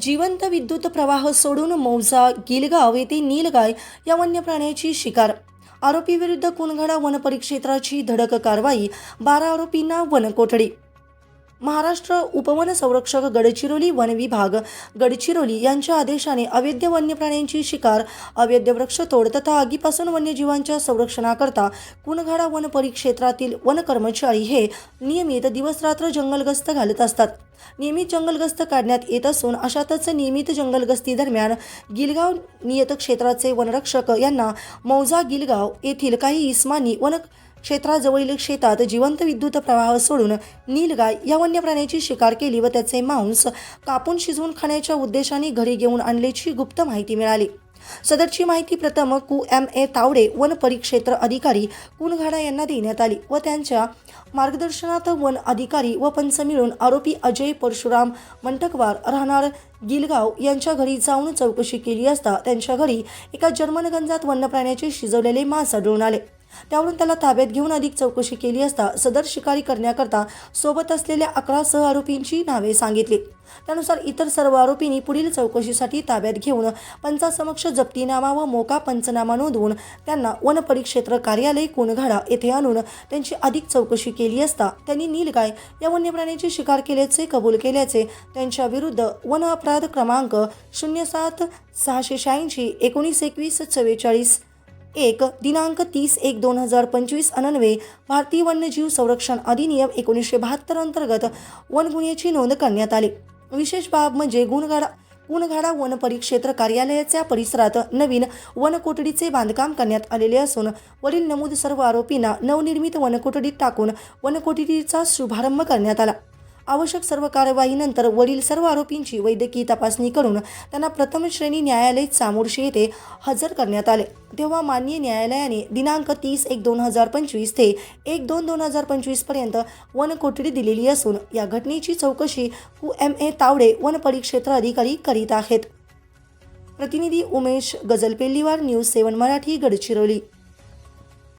जिवंत विद्युत प्रवाह सोडून मौजा गिलगाव येथे नीलगाय या वन्य प्राण्याची शिकार. आरोपीविरुद्ध कुनगडा वन परिक्षेत्राची धडक कारवाई बारा आरोपींना वनकोठडी. महाराष्ट्र उपवन संरक्षक गडचिरोली वन विभाग. गडचिरोली यांच्या आदेशाने अवैध वन्य प्राण्यांची शिकार अवैध वृक्षतोड तथा आगीपासून वन्यजीवांच्या संरक्षणाकरता कुणघाडा वन परिक्षेत्रातील वन कर्मचारी हे नियमित दिवसरात्र जंगलगस्त घालत असतात. नियमित जंगलगस्त काढण्यात येत असून अशातच नियमित जंगलगस्ती दरम्यान गिलगाव नियत क्षेत्राचे वनरक्षक यांना मौजा गिलगाव येथील काही इस्मानी वन क्षेत्राजवळील शेतात जिवंत विद्युत प्रवाह सोडून नीलगाय या वन्य प्राण्याची शिकार केली व त्याचे मांस कापून शिजवून खाण्याच्या उद्देशाने घरी घेऊन आणल्याची गुप्त माहिती मिळाली. सदरची माहिती प्रथम कु. एम. ए. तावडे वन परिक्षेत्र अधिकारी कुनघाडा यांना देण्यात आली व त्यांच्या मार्गदर्शनात वन अधिकारी व पंच मिळून आरोपी अजय परशुराम मंटकवार राहणार गिलगाव यांच्या घरी जाऊन चौकशी केली असता त्यांच्या घरी एका जर्मन गंजात वन्य प्राण्याचे शिजवलेले मांस आढळून आले. त्यावरून त्याला ताब्यात घेऊन अधिक चौकशी केली असता सदर शिकारी करण्याकरता सोबत असलेल्या अकरा सह आरोपींची नावे सांगितली. त्यानुसार इतर सर्व आरोपींनी पुढील चौकशीसाठी ताब्यात घेऊन पंचासमक्ष जप्तीनामा व मोका पंचनामा नोंदवून त्यांना वन परिक्षेत्र कार्यालय कोणघाडा येथे आणून त्यांची अधिक चौकशी केली असता त्यांनी नीलगाय या वन्य प्राण्याची शिकार केल्याचे कबूल केल्याचे त्यांच्या विरुद्ध वन अपराध क्रमांक शून्य सात सहाशे शहाऐंशी एकोणीस एकवीस चव्वेचाळीस एक दिनांक तीस एक दोन हजार पंचवीस अनन्वे भारतीय वन्यजीव संरक्षण अधिनियम एकोणीसशे बहात्तर अंतर्गत वन गुन्ह्याची नोंद करण्यात आली. विशेष बाब म्हणजे गुणगाडा गुणगाडा वन परिक्षेत्र कार्यालयाच्या परिसरात नवीन वनकोठडीचे बांधकाम करण्यात आलेले असून वरील नमूद सर्व आरोपींना नवनिर्मित वनकोठडीत टाकून वनकोठडीचा शुभारंभ करण्यात आला. आवश्यक सर्व कार्यवाहीनंतर वरील सर्व आरोपींची वैद्यकीय तपासणी करून त्यांना प्रथम श्रेणी न्यायालय चामोर्शी येथे हजर करण्यात आले. तेव्हा माननीय न्यायालयाने दिनांक तीस एक दोन हजार पंचवीस ते एक दोन दोन हजार पंचवीसपर्यंत वन कोठडी दिलेली असून या घटनेची चौकशी हु एम. ए. तावडे वन परिक्षेत्र अधिकारी करीत आहेत. प्रतिनिधी उमेश गजलपेल्लीवार न्यूज सेवन मराठी गडचिरोली.